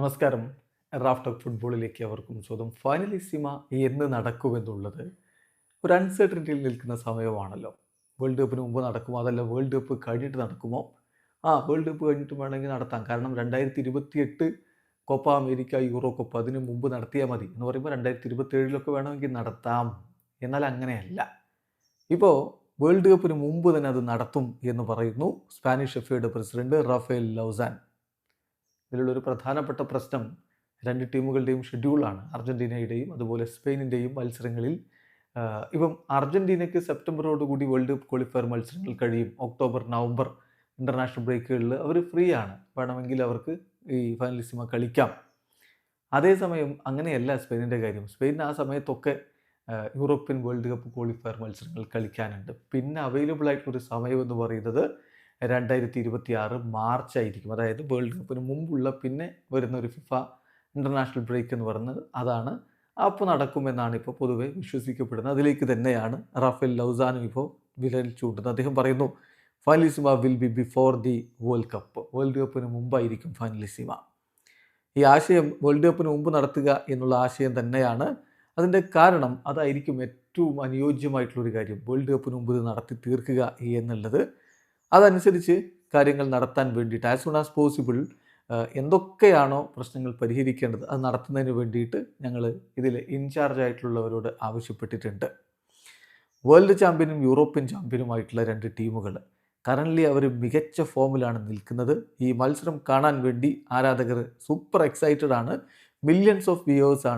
നമസ്കാരം. റാഫ്റ്റർ ഫുട്ബോളിലേക്ക് അവർക്കും ഫൈനലി സിമ എന്ന് നടക്കുമെന്നുള്ളത് ഒരു അൺസർട്ടനിറ്റിയിൽ നിൽക്കുന്ന സമയമാണല്ലോ. വേൾഡ് കപ്പിന് മുമ്പ് നടക്കുമോ? അതല്ല വേൾഡ് കപ്പ് കഴിഞ്ഞിട്ട് നടക്കുമോ? ആ വേൾഡ് കപ്പ് കഴിഞ്ഞിട്ട് വേണമെങ്കിൽ നടത്താം. കാരണം രണ്ടായിരത്തി ഇരുപത്തിയെട്ട് കോപ്പ അമേരിക്ക യൂറോ കപ്പ് അതിന് മുമ്പ് നടത്തിയാൽ മതി എന്ന് പറയുമ്പോൾ രണ്ടായിരത്തി ഇരുപത്തി ഏഴിലൊക്കെ വേണമെങ്കിൽ നടത്താം. എന്നാൽ അങ്ങനെയല്ല. ഇപ്പോൾ വേൾഡ് കപ്പിന് മുമ്പ് തന്നെ അത് നടത്തും എന്ന് പറയുന്നു സ്പാനിഷ് എഫ്ഐയുടെ പ്രസിഡന്റ് റഫേൽ ലൗസാൻ. ഇതിലുള്ളൊരു പ്രധാനപ്പെട്ട പ്രശ്നം രണ്ട് ടീമുകളുടെയും ഷെഡ്യൂളാണ്. അർജന്റീനയുടെയും അതുപോലെ സ്പെയിനിന്റെയും മത്സരങ്ങളിൽ. ഇപ്പം അർജന്റീനയ്ക്ക് സെപ്റ്റംബറോടുകൂടി വേൾഡ് കപ്പ് ക്വാളിഫയർ മത്സരങ്ങൾ കഴിയും. ഒക്ടോബർ നവംബർ ഇന്റർനാഷണൽ ബ്രേക്കുകളിൽ അവർ ഫ്രീ ആണ്. വേണമെങ്കിൽ അവർക്ക് ഈ ഫൈനലിസിമ കളിക്കാം. അതേസമയം അങ്ങനെയല്ല സ്പെയിനിന്റെ കാര്യം. സ്പെയിൻ ആ സമയത്തൊക്കെ യൂറോപ്യൻ വേൾഡ് കപ്പ് ക്വാളിഫയർ മത്സരങ്ങൾ കളിക്കാനുണ്ട്. പിന്നെ അവൈലബിൾ ആയിട്ടുള്ളൊരു സമയം എന്ന് പറയുന്നത് രണ്ടായിരത്തി ഇരുപത്തി ആറ് മാർച്ച് ആയിരിക്കും. അതായത് വേൾഡ് കപ്പിന് മുമ്പുള്ള പിന്നെ വരുന്ന ഒരു ഫിഫ ഇന്റർനാഷണൽ ബ്രേക്ക് എന്ന് പറയുന്നത് അതാണ്. അപ്പോൾ നടക്കുമെന്നാണ് ഇപ്പോൾ പൊതുവെ വിശ്വസിക്കപ്പെടുന്നത്. അതിലേക്ക് തന്നെയാണ് റാഫേൽ ലൗസാനും ഇപ്പോൾ വിരൽ ചൂണ്ടുന്നത്. അദ്ദേഹം പറയുന്നു Finalissima will be before the world cup. World കപ്പിന് മുമ്പായിരിക്കും ഫൈനലിസിമ. ഈ ആശയം വേൾഡ് കപ്പിന് മുമ്പ് നടത്തുക എന്നുള്ള ആശയം തന്നെയാണ്. അതിന്റെ കാരണം അതായിരിക്കും ഏറ്റവും അനുയോജ്യമായിട്ടുള്ളൊരു കാര്യം. വേൾഡ് കപ്പിന് മുമ്പ് ഇത് നടത്തി തീർക്കുക എന്നുള്ളത്. അതനുസരിച്ച് കാര്യങ്ങൾ നടത്താൻ വേണ്ടിയിട്ട് ആസ് സൂൺ ആസ് പോസിബിൾ എന്തൊക്കെയാണോ പ്രശ്നങ്ങൾ പരിഹരിക്കേണ്ടത് അത് നടത്തുന്നതിന് വേണ്ടിയിട്ട് ഞങ്ങൾ ഇതിൽ ഇൻചാർജ് ആയിട്ടുള്ളവരോട് ആവശ്യപ്പെട്ടിട്ടുണ്ട്. വേൾഡ് ചാമ്പ്യനും യൂറോപ്യൻ ചാമ്പ്യനുമായിട്ടുള്ള രണ്ട് ടീമുകൾ കറന്റ്ലി അവർ മികച്ച ഫോമിലാണ് നിൽക്കുന്നത്. ഈ മത്സരം കാണാൻ വേണ്ടി ആരാധകർ സൂപ്പർ എക്സൈറ്റഡ് ആണ്. മില്യൺസ് ഓഫ് വ്യൂവേഴ്സ്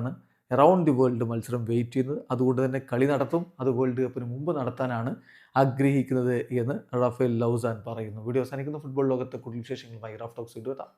ആണ് അറൗണ്ട് ദി വേൾഡ് മത്സരം വെയിറ്റ് ചെയ്യുന്നത്. അതുകൊണ്ട് തന്നെ കളി നടത്തും. അത് വേൾഡ് കപ്പിന് മുമ്പ് നടത്താനാണ് ആഗ്രഹിക്കുന്നത് എന്ന് റഫേൽ ലൗസാൻ പറയുന്നു. വീഡിയോ അവസാനിക്കുന്ന. ഫുട്ബോൾ ലോകത്തെ കൂടുതൽ വിശേഷങ്ങളുമായി റഫ് ടോക്സ് എത്താം.